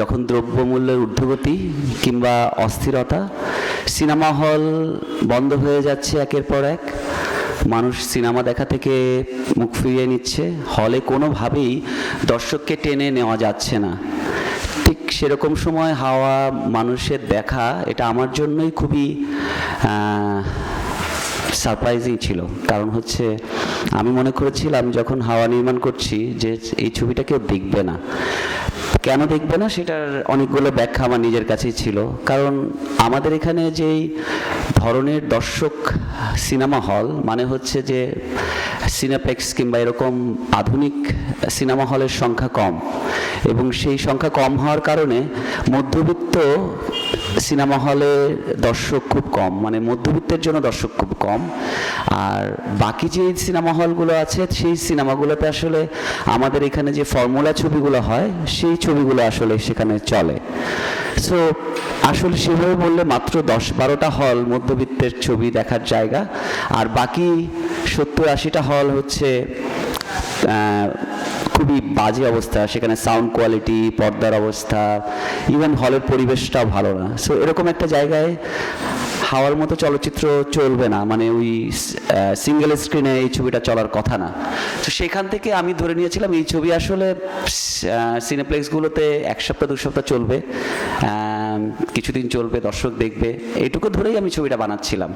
যখন দ্রব্যমূল্যের ঊর্ধ্বগতি কিংবা অস্থিরতা, সিনেমা হল বন্ধ হয়ে যাচ্ছে একের পর এক। মানুষ সিনেমা দেখা থেকে মুখ ফিরিয়ে নিচ্ছে। হলে কোনোভাবেই দর্শককে টেনে নেওয়া যাচ্ছে না। ঠিক সেরকম সময় হাওয়া মানুষের দেখা, এটা আমার জন্যই খুবই সারপ্রাইজিং ছিল। কারণ হচ্ছে, আমি মনে করেছিলাম যখন হাওয়া নির্মাণ করছি যে এই ছবিটা কেউ দেখবে না। কেন দেখবে না? সেটার অনেকগুলো ব্যাখ্যা আমার নিজের কাছেই ছিল। কারণ আমাদের এখানে যেই ধরনের দর্শক সিনেমা হল মানে হচ্ছে যে সিনেপ্লেক্স কিংবা এরকম আধুনিক সিনেমা হলের সংখ্যা কম এবং সেই সংখ্যা কম হওয়ার কারণে মধ্যবিত্ত সিনেমা হলে দর্শক খুব কম মানে মধ্যবিত্তের জন্য দর্শক খুব কম। আর বাকি যে সিনেমা হলগুলো আছে, সেই সিনেমাগুলোতে আসলে আমাদের এখানে যে ফর্মুলা ছবিগুলো হয়, সেই ছবিগুলো আসলে সেখানে চলে। সো আসলে সেভাবে বললে মাত্র দশ বারোটা হল মধ্যবিত্তের ছবি দেখার জায়গা। আর বাকি সত্তর আশিটা হল হচ্ছে খুবই বাজে অবস্থা। সেখানে সাউন্ড কোয়ালিটি পর্দার অবস্থা ইভেন হলের পরিবেশটাও ভালো না। সো এরকম একটা জায়গায় হাওয়ার মতো চলচ্চিত্র চলবে না মানে ওই সিঙ্গেল স্ক্রিনে এই ছবিটা চলার কথা না। তো সেখান থেকে আমি ধরে নিয়েছিলাম, এই ছবি আসলে সিনেপ্লেক্সগুলোতে এক সপ্তাহ, দু সপ্তাহ চলবে কিছুদিন চলবে, দর্শক দেখবে, এইটুকু ধরেই আমি ছবিটা বানাচ্ছিলাম।